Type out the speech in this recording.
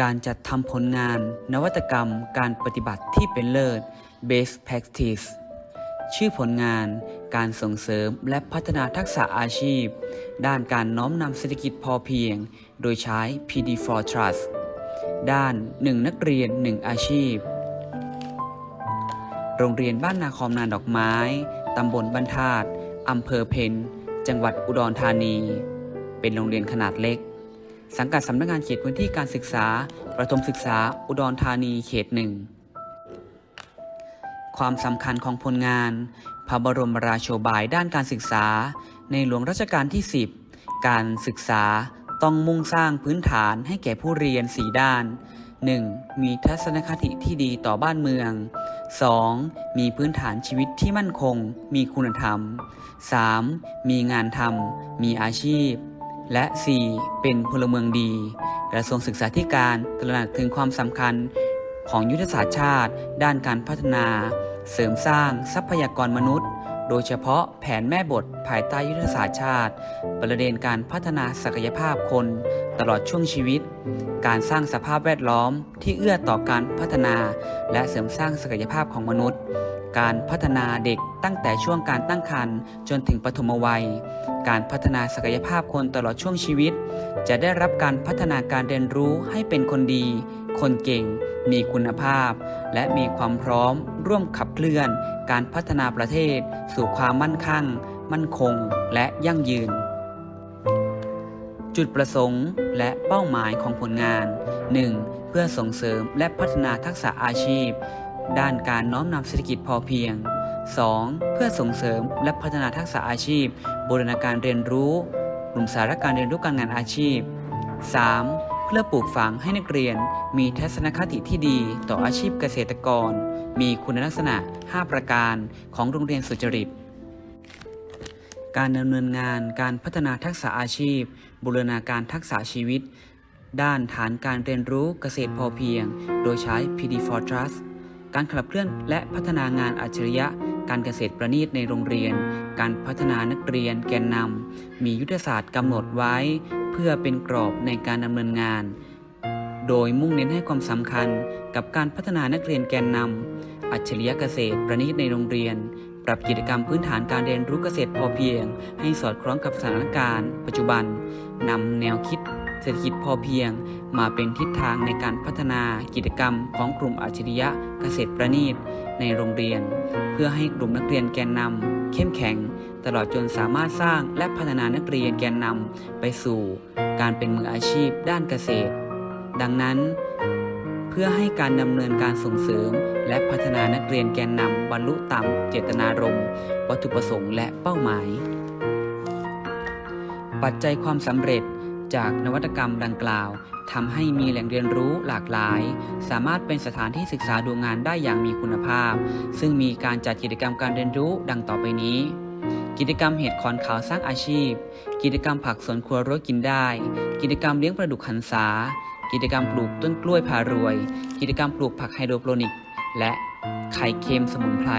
การจัดทำผลงาน นวัตกรรม การปฏิบัติที่เป็นเลิศ Best Practice ชื่อผลงาน การส่งเสริมและพัฒนาทักษะอาชีพ ด้านการน้อมนำเศรษฐกิจพอเพียง โดยใช้ PD4 Trust ด้าน 1 นักเรียน 1 อาชีพ โรงเรียนบ้านนาคอมนานดอกไม้ ตำบลบ้านธาตุอำเภอเพนจังหวัดอุดรธานี เป็นโรงเรียนขนาดเล็ก สังกัดสำนักงานเขตพื้นที่การศึกษา ประถมศึกษา อุดรธานีเขตหนึ่งความสำคัญของผลงาน พระบรมราโชบายด้านการศึกษา ในหลวงรัชกาลที่ 10 การศึกษาต้องมุ่งสร้างพื้นฐานให้แก่ผู้เรียน 4 ด้าน 1. มีทัศนคติที่ดีต่อบ้านเมือง 2. มีพื้นฐานชีวิตที่มั่นคง มีคุณธรรม 3. มีงานทำมีอาชีพ และ 4. เป็นพลเมืองดี กระทรวงศึกษาธิการตระหนักถึงความสำคัญของยุทธศาสตร์ชาติ ด้านการพัฒนา เสริมสร้างทรัพยากรมนุษย์ โดยเฉพาะแผนแม่บทภายใต้ยุทธศาสตร์ชาติ ประเด็นการพัฒนาศักยภาพคน ตลอดช่วงชีวิต การสร้างสภาพแวดล้อมที่เอื้อต่อการพัฒนา และเสริมสร้างศักยภาพของมนุษย์ การพัฒนาเด็กตั้งแต่ช่วงการตั้งครรภ์จนถึงปฐมวัย การพัฒนาศักยภาพคนตลอดช่วงชีวิต จะได้รับการพัฒนาการเรียนรู้ให้เป็นคนดี คนเก่ง มีคุณภาพ และมีความพร้อมร่วมขับเคลื่อน การพัฒนาประเทศ สู่ความมั่นคงมั่นคง และยั่งยืน จุดประสงค์และเป้าหมายของผลงาน 1. เพื่อส่งเสริมและพัฒนาทักษะอาชีพ ด้านการน้อมนำเศรษฐกิจพอเพียง 2. เพื่อส่งเสริมและพัฒนาทักษะอาชีพบูรณาการเรียนรู้กลุ่มสาระการเรียนรู้การงานอาชีพ 3. เพื่อปลูกฝังให้นักเรียน มีทัศนคติที่ดีต่ออาชีพเกษตรกร มีคุณลักษณะ 5 ประการของโรงเรียนสุจริต การดำเนินงานการพัฒนาทักษะอาชีพ บูรณาการทักษะชีวิต ด้านฐานการเรียนรู้เกษตรพอเพียง โดยใช้ PD4 Trust การขับเคลื่อนและพัฒนางานอัจฉริยะ การเกษตรประณีตในโรงเรียน การพัฒนานักเรียนแกนนำ มียุทธศาสตร์กำหนดไว้ เพื่อเป็นกรอบในการดำเนินงาน โดยมุ่งเน้นให้ความสำคัญกับการพัฒนานักเรียนแกนนำอัจฉริยะเกษตรประณีตในโรงเรียน ปรับกิจกรรมพื้นฐานการเรียนรู้เกษตรพอเพียง ให้สอดคล้องกับสถานการณ์ ปัจจุบันนำแนวคิดเศรษฐกิจพอเพียง มาเป็นทิศทางในการพัฒนากิจกรรมของกลุ่มอัจฉริยะเกษตรประณีตในโรงเรียน เพื่อให้กลุ่มนักเรียนแกนนำ เข้มแข็ง ตลอดจนสามารถสร้างและพัฒนานักเรียนแกนนำไปสู่การเป็นมืออาชีพด้านเกษตร ดังนั้น เพื่อให้การดำเนินการส่งเสริม และพัฒนานักเรียนแกนนำบรรลุตามเจตนารมณ์วัตถุประสงค์และเป้าหมาย ปัจจัยความสำเร็จจากนวัตกรรมดังกล่าว ทำให้มีแหล่งเรียนรู้หลากหลาย สามารถเป็นสถานที่ศึกษาดูงานได้อย่างมีคุณภาพ ซึ่งมีการจัดกิจกรรมการเรียนรู้ดังต่อไปนี้ กิจกรรมเห็ดขอนขาวสร้างอาชีพ กิจกรรมผักสวนครัวรั้วกินได้ กิจกรรมเลี้ยงปลาดุกหันษา กิจกรรมปลูกต้นกล้วยพารวย กิจกรรมปลูกผักไฮโดรโปรนิก และไข่เค็มสมุนไพร